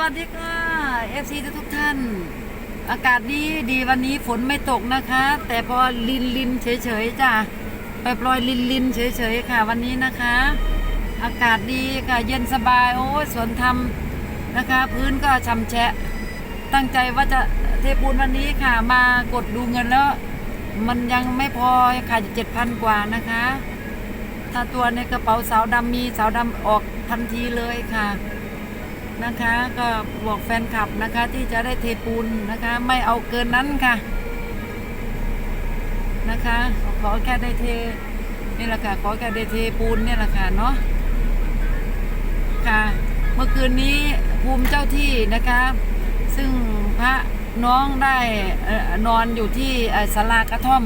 วัสดีค่ะ FC ทุกทุกๆท่าน อากาศดีดีวันนี้ฝนไม่ตกนะคะ แต่พอลินลินเฉยๆจ้ะไปปล่อยลินลินเฉยๆค่ะ วันนี้นะคะ อากาศดีค่ะเย็นสบายโอ้สวนธรรมนะคะ พื้นก็ช่ำแฉะตั้งใจว่าจะเทปูนวันนี้ค่ะมากดดูเงินแล้ว มันยังไม่พอค่ะเจ็ดพันกว่านะคะ ถ้าตัวในกระเป๋าสาวดำมีสาวดำออกทันทีเลยค่ะ นะคะก็บอกแฟนคลับนะคะที่จะได้เทปูนนะคะ ไม่เอาเกินนั้นค่ะนะคะ ขอแค่ได้เทนี่แหละค่ะขอแค่ได้เทปูนเนี่ยแหละค่ะเนาะค่ะ เมื่อคืนนี้ภูมิเจ้าที่นะคะ ซึ่งพระน้องได้นอนอยู่ที่เอ่อศาลากระท่อม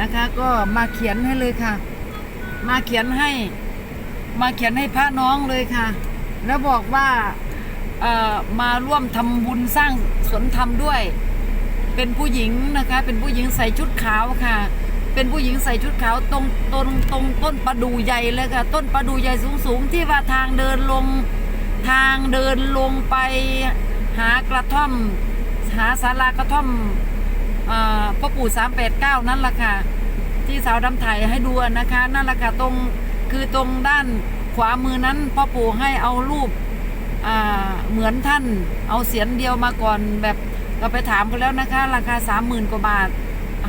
นะคะ ก็มาเขียนให้เลยค่ะ มาเขียนให้ มาเขียนให้พระน้องเลยค่ะ แล้วบอกว่า มาร่วมทำบุญสร้างสวนธรรมด้วย เป็นผู้หญิงนะคะ เป็นผู้หญิงใส่ชุดขาวค่ะ เป็นผู้หญิงใส่ชุดขาวตรงตรงตรงต้นประดูใหญ่เลยค่ะ ต้นประดูใหญ่สูงสูงๆที่ว่าทางเดินลงทางเดินลงไปหากระท่อม หาศาลากระท่อมอพ่อปู่สามแปดเก้านั่นแหละค่ะ ที่สาวดำไทยให้ดูนะคะ นั่นแหละค่ะตรงคือตรงด้านขวามือนั้นพ่อปู่ให้เอารูป เหมือนท่านเอาเสียนเดียวมาก่อนแบบก็ไปถามเขาแล้วนะคะ ราคาสามหมื่นกว่าบาท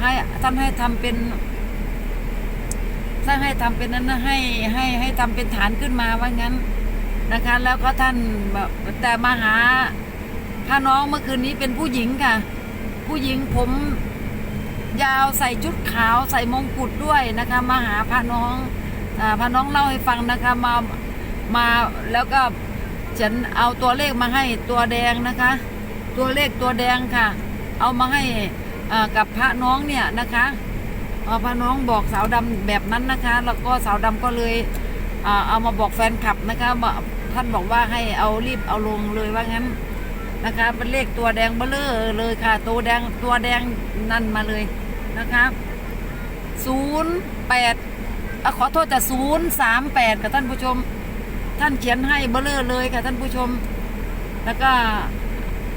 ให้ท่านให้ทำเป็นท่านให้ทำเป็นนั้นนะให้ให้ให้ทำเป็นฐานขึ้นมาว่างั้นนะคะ แล้วก็ท่านแบบแต่มาหาพระน้องเมื่อคืนนี้เป็นผู้หญิงค่ะ ผู้หญิงผมยาวใส่ชุดขาวใส่มงกุฎด้วยนะคะมาหาพระน้องอาพระน้องเล่าให้ฟังนะคะมามาแล้วก็ ฉันเอาตัวเลขมาให้ตัวแดงนะคะ ตัวเลขตัวแดงค่ะ เอามาให้กับพระน้องเนี่ยนะคะอพระน้องบอกสาวดำแบบนั้นนะคะ แล้วก็สาวดำก็เลยเอามาบอกแฟนคลับนะคะท่านบอกว่าให้เอารีบเอาลงเลยว่างั้นนะคะเป็นเลขตัวแดงเบลอเลยค่ะ ตัวแดงตัวแดงนั่นมาเลยนะคะศูนย์แปดขอโทษแต่ศูนย์สามแปดกับท่านผู้ชม ท่านเขียนให้เบลอเลยค่ะท่านผู้ชม แล้วก็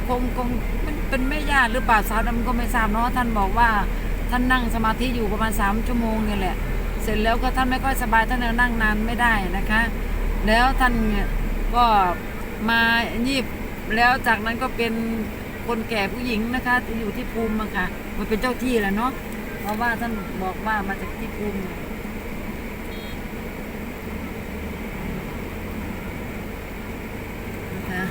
คงคงมันเป็นแม่ย่าหรือเปล่าสาวดำก็ไม่ทราบเนาะท่านบอกว่าท่านนั่งสมาธิอยู่ประมาณสามชั่วโมงนี่แหละ เสร็จแล้วก็ท่านไม่ค่อยสบายท่านนั่งนานไม่ได้นะคะ แล้วท่านก็มายีบแล้วจากนั้นก็เป็นคนแก่ผู้หญิงนะคะที่อยู่ที่ภูมิค่ะ มันเป็นเจ้าที่แหละเนาะเพราะว่าท่านบอกว่ามาจากที่ภูมินะคะ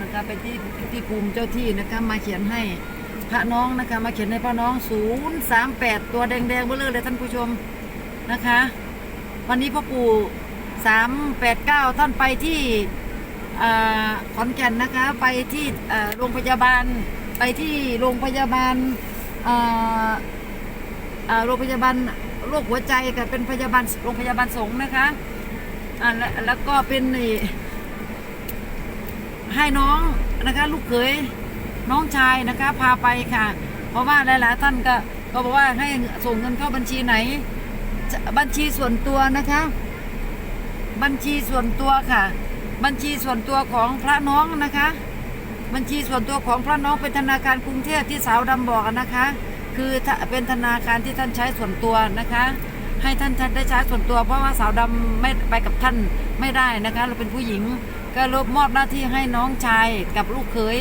นะคะ ไปที่ที่ภูมิเจ้าที่นะคะมาเขียนให้พระน้องนะคะ มาเขียนให้พระน้องศูนย์สามแปดตัวแดงๆเบลอเลยท่านผู้ชมนะคะ วันนี้พ่อปู่สามแปดเก้าท่านไปที่ขอนแก่นนะคะไปที่โรงพยาบาลไปที่โรงพยาบาลโรงพยาบาลโรคหัวใจค่ะเป็นพยาบาลโรงพยาบาลสงฆ์นะคะและแล้วก็เป็นนี่ ให้น้องนะคะลูกเขยน้องชายนะคะพาไปค่ะ เพราะว่าหลายๆท่านก็ก็บอกว่าให้ส่งเงินเข้าบัญชีไหน บัญชีส่วนตัวนะคะ บัญชีส่วนตัวค่ะ บัญชีส่วนตัวของพระน้องนะคะ บัญชีส่วนตัวของพระน้องเป็นธนาคารกรุงเทพที่สาวดำบอกนะคะ คือเป็นธนาคารที่ท่านใช้ส่วนตัวนะคะ ให้ท่านท่านได้ใช้ส่วนตัวเพราะว่าสาวดำไม่ไปกับท่านไม่ได้นะคะ เราเป็นผู้หญิง ก็รบมอบหน้าที่ให้น้องชายกับลูกเขย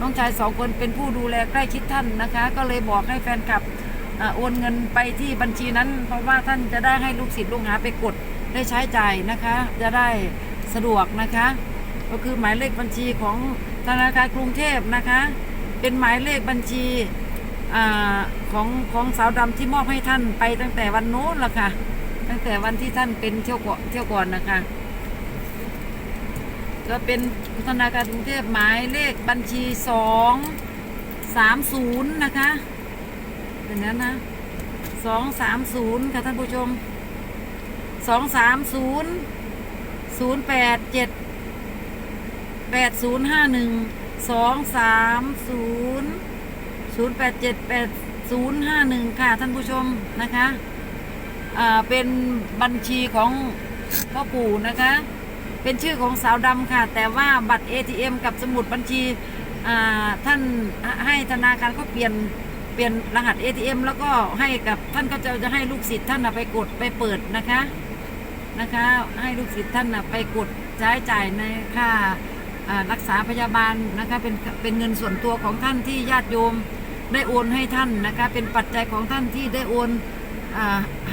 น้องชายสองคนเป็นผู้ดูแลใกล้ชิดท่านนะคะ ก็เลยบอกให้แฟนคลับโอนเงินไปที่บัญชีนั้น เพราะว่าท่านจะได้ให้ลูกศิษย์ลูกหาไปกดได้ใช้จ่ายนะคะ จะได้สะดวกนะคะ ก็คือหมายเลขบัญชีของธนาคารกรุงเทพนะคะ เป็นหมายเลขบัญชีอของของสาวดำที่มอบให้ท่านไปตั้งแต่วันโน้นละค่ะ ตั้งแต่วันที่ท่านเป็นเที่ยวก่อนเที่ยวก่อนนะคะ ก็เป็นธนาคารกรุงเทพหมายเลขบัญชีสองสามศูนย์นะคะเป็นนั้นนะสองสามศูนย์ค่ะท่านผู้ชมสองสามศูนย์ศูนย์แปดเจ็ดแปดศูนย์ห้าหนึ่งสองสามศูนย์ศูนย์แปดเจ็ดแปดศูนย์ห้าหนึ่งค่ะท่านผู้ชมนะคะ อ่า เป็นบัญชีของพ่อปู่นะคะ เป็นชื่อของสาวดำค่ะ แต่ว่าบัตร ATM กับสมุดบัญชีท่านให้ธนาคารก็เปลี่ยนเปลี่ยนรหัส ATM แล้วก็ให้กับท่านก็จะจะให้ลูกศิษย์ท่านไปกดไปเปิดนะคะนะคะ ให้ลูกศิษย์ท่านไปกดใช้จ่ายในค่ารักษาพยาบาลนะคะเป็นเป็นเงินส่วนตัวของท่านที่ญาติโยมได้โอนให้ท่านนะคะ เป็นปัจจัยของท่านที่ได้โอนอ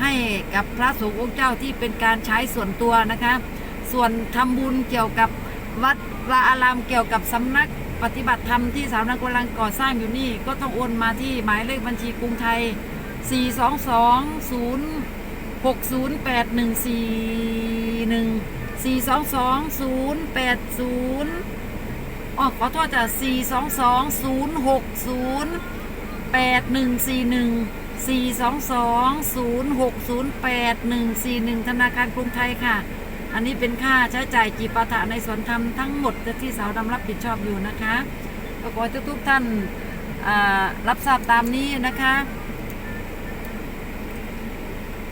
ให้กับพระสงฆ์องค์เจ้าที่เป็นการใช้ส่วนตัวนะคะ ส่วนทำบุญเกี่ยวกับวัดวาอารามเกี่ยวกับสำนักปฏิบัติธรรมที่สาวนักกำลังก่อสร้างอยู่นี่ ก็ต้องโอนมาที่หมายเลขบัญชีกรุงไทย 422-060-8141 422-080อ๋อขอโทษจ้ะ422-060-8141 422-060-8141 ธนาคารกรุงไทยค่ะ อันนี้เป็นค่าใช้จ่ายจีปาถะในสวนธรรมทั้งหมดที่สาวดำรับผิดชอบอยู่นะคะก็ขอให้ทุกท่านรับทราบตามนี้นะคะ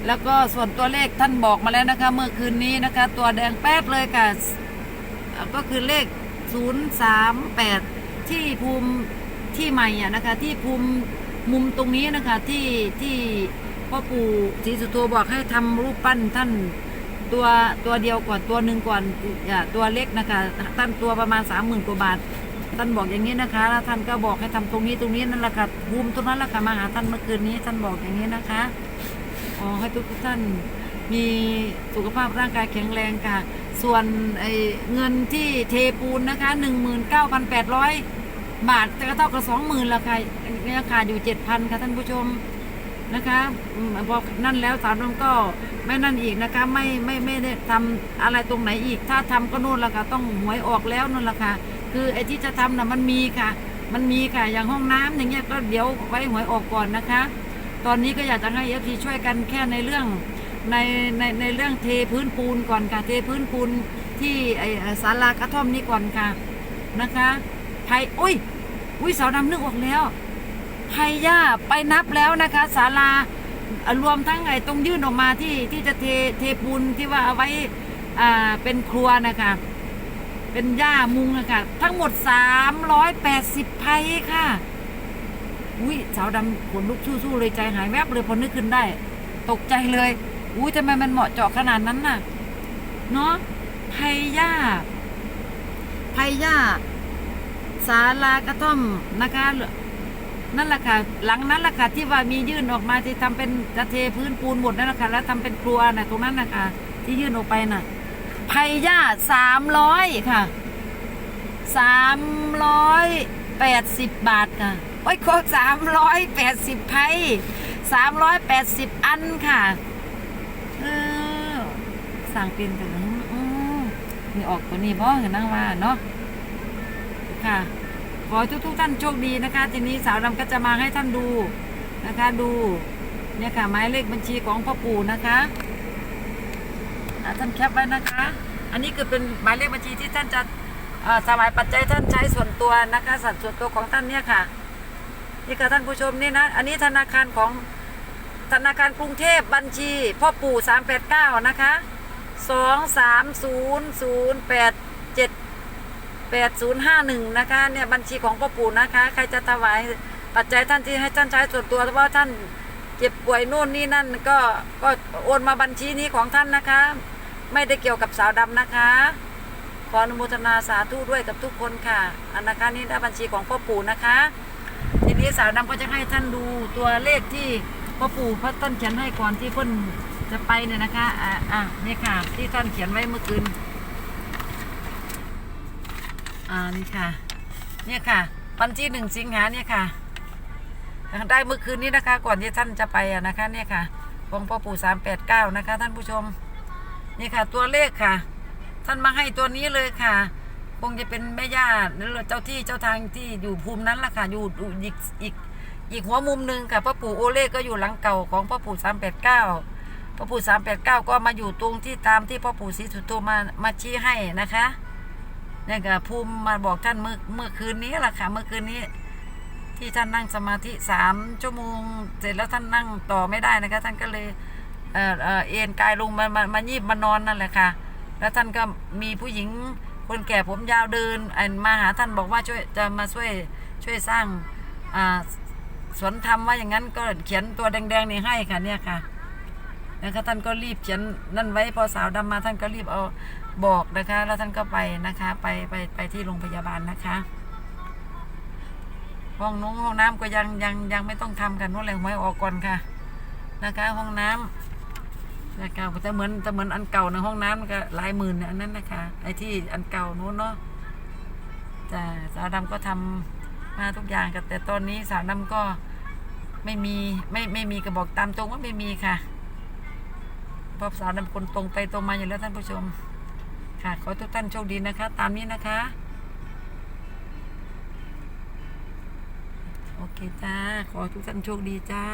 แล้วก็ส่วนตัวเลขท่านบอกมาแล้วนะคะ เมื่อคืนนี้นะคะ ตัวแดงแป๊ดเลยค่ะ ก็คือเลข 038 ที่ภูมิที่ใหม่อะนะคะ ที่ภูมิมุมตรงนี้นะคะที่ที่พ่อปู่ศรีสุโธบอกให้ทำรูปปั้นท่าน ตัวตัวเดียวก่อนตัวหนึ่งก่อนอย่าตัวเล็กนะคะท่านตัวประมาณสามหมื่นกว่าบาทท่านบอกอย่างนี้นะคะแล้วท่านก็บอกให้ทำตรงนี้ตรงนี้นั่นแหละค่ะภูมิตรงนั้นแหละค่ะมาหาท่านเมื่อคืนนี้ท่านบอกอย่างนี้นะคะขอให้ทุกทุกท่านมีสุขภาพร่างกายแข็งแรงค่ะ ส่วนไอ้เงินที่เทปูนนะคะหนึ่งหมื่นเก้าพันแปดร้อยบาทจะเท่ากับสองหมื่นละค่ะเนี่ยขาดอยู่เจ็ดพันค่ะท่านผู้ชม นะคะพอนั่นแล้วสามน้ำก็ไม่นั่นอีกนะคะ ไม่ไม่ไม่ได้ทำอะไรตรงไหนอีก ถ้าทำก็นู่นละค่ะต้องหวยออกแล้วนู่นละค่ะคือไอ้ที่จะทำน่ะมันมีค่ะ มันมีค่ะอย่างห้องน้ำอย่างเงี้ยก็เดี๋ยวไว้หวยออกก่อนนะคะ ตอนนี้ก็อยากจะให้เอฟซีช่วยกันแค่ในเรื่องในในในเรื่องเทพื้นปูนก่อนค่ะเทพื้นปูนที่ไอ้ศาลากระท่อมนี้ก่อนค่ะนะคะไผ่อุ้ยอุ้ยสาวดำนึกออกแล้ว ไทยย่าไปนับแล้วนะคะศาลารวมทั้งไอ้ตรงยื่นออกมาที่ที่จะเทเทปูนที่ว่าเอาไว้อ่าเป็นครัวนะคะ เป็นหญ้ามุงนะคะทั้งหมด380ไพค่ะอุ้ยสาวดำขนลุกสู้ๆเลยใจหายแวบเลยพอนึกขึ้นได้ ตกใจเลยอุ้ยทำไมมันเหมาะเจาะขนาดนั้นน่ะเนาะไพย่าไพย่าศาลากระท่อมนะคะ นั่นแหละค่ะหลังนั้นแหละค่ะที่ว่ามียื่นออกมาที่ทำเป็นจะเทพื้นปูนหมดนั่นแหละค่ะแล้วทำเป็นครัวน่ะตรงนั้นนะคะที่ยื่นออกไปน่ะไผ่ย่าสามร้อยค่ะสามร้อยแปดสิบบาทค่ะโอ้ยโคสามร้อยแปดสิบไผ่สามร้อยแปดสิบอันค่ะเออสั่งเป็นแต่ละอืมนี่ออกตัวนี้บ่เห็นนั่งว่าเนาะค่ะ อให้ทุกๆท่านโชคดีนะคะ ทีนี้สาวดำก็จะมาให้ท่านดูนะคะดูเนี่ยค่ะหมายเลขบัญชีของพ่อปู่นะคะท่านแคปไว้นะคะ อันนี้คือเป็นหมายเลขบัญชีที่ท่านจะสมายปัจจัยท่านใช้ส่วนตัวนะคะสัดส่วนตัวของท่านเนี่ยค่ะนี่ค่ะท่านผู้ชมนี่นะอันนี้ธนาคารของธนาคารกรุงเทพบัญชี พ่อปู่389นะคะ23008 8051 นะคะเนี่ยบัญชีของพ่อปู่นะคะ ใครจะถวายปัจจัยท่านที่ให้ท่านใช้ส่วนตัวเพราะว่าท่านเจ็บป่วยโน่นนี่นั่นก็ก็โอนมาบัญชีนี้ของท่านนะคะ ไม่ได้เกี่ยวกับสาวดำนะคะ ขออนุโมทนาสาธุด้วยกับทุกคนค่ะ อันนะคะนี่ได้บัญชีของพ่อปู่นะคะ ทีนี้สาวดำก็จะให้ท่านดูตัวเลขที่พ่อปู่พระต้นเขียนให้ก่อนที่เพิ่นจะไปเนี่ยนะคะ อ่าอะนี่ค่ะ ที่ท่านเขียนไว้เมื่อคืน อ่านี่ค่ะ เนี่ยค่ะ วันที่หนึ่งสิงหาเนี่ยค่ะ ได้เมื่อคืนนี้นะคะ ก่อนที่ท่านจะไปอะนะคะเนี่ยค่ะของพ่อปู่สามแปดเก้านะคะ ท่านผู้ชม นี่ค่ะ ตัวเลขค่ะ ท่านมาให้ตัวนี้เลยค่ะ คงจะเป็นแม่ย่าหรือเจ้าที่เจ้าทางที่อยู่ภูมินั้นล่ะค่ะ อยู่อยู่อีกอีกอีกหัวมุมหนึ่งค่ะพ่อปู่โอเล่ก็อยู่หลังเก่าของพ่อปู่สามแปดเก้าพ่อปู่สามแปดเก้าก็มาอยู่ตรงที่ตามที่พ่อปู่ศรีสุโธมามาชี้ให้นะคะ เนี่ยก็ภูมิมาบอกท่านเมื่อเมื่อคืนนี้แหละค่ะเมื่อคืนนี้ ที่ท่านนั่งสมาธิสามชั่วโมง เสร็จแล้วท่านนั่งต่อไม่ได้นะคะ ท่านก็เลยเออเออเอ็นกายลงมามามายีบมานอนนั่นแหละค่ะ แล้วท่านก็มีผู้หญิงคนแก่ผมยาวเดินมาหาท่านบอกว่าช่วยจะมาช่วยช่วยสร้างอ่าสวนธรรมว่าอย่างนั้นก็เขียนตัวแดงๆนี่ให้ค่ะเนี่ยค่ะนะคะท่านก็รีบเขียนนั่นไว้พอสาวดำมาท่านก็รีบเอา บอกนะคะ แล้วท่านก็ไปนะคะ ไปไปไปที่โรงพยาบาลนะคะ ห้องนู้นห้องน้ำก็ยังยังยังไม่ต้องทำกันนู้นเลยหวยออกก่อนค่ะ นะคะ ห้องน้ำนะคะแต่เหมือนแต่เหมือนอันเก่าในห้องน้ำมันก็หลายหมื่นอันนั้นนะคะไอ้ที่อันเก่านู้นเนาะแต่สาวดำก็ทำมาทุกอย่างกันแต่ตอนนี้สาวดำก็ไม่มีไม่ไม่มีกระบอกตามตรงว่าไม่มีค่ะเพราะสาวดำคนตรงไปตรงมาอยู่แล้วท่านผู้ชม ค่ะ ขอทุกท่านโชคดีนะคะ ตามนี้นะคะ โอเคจ้า ขอทุกท่านโชคดีจ้า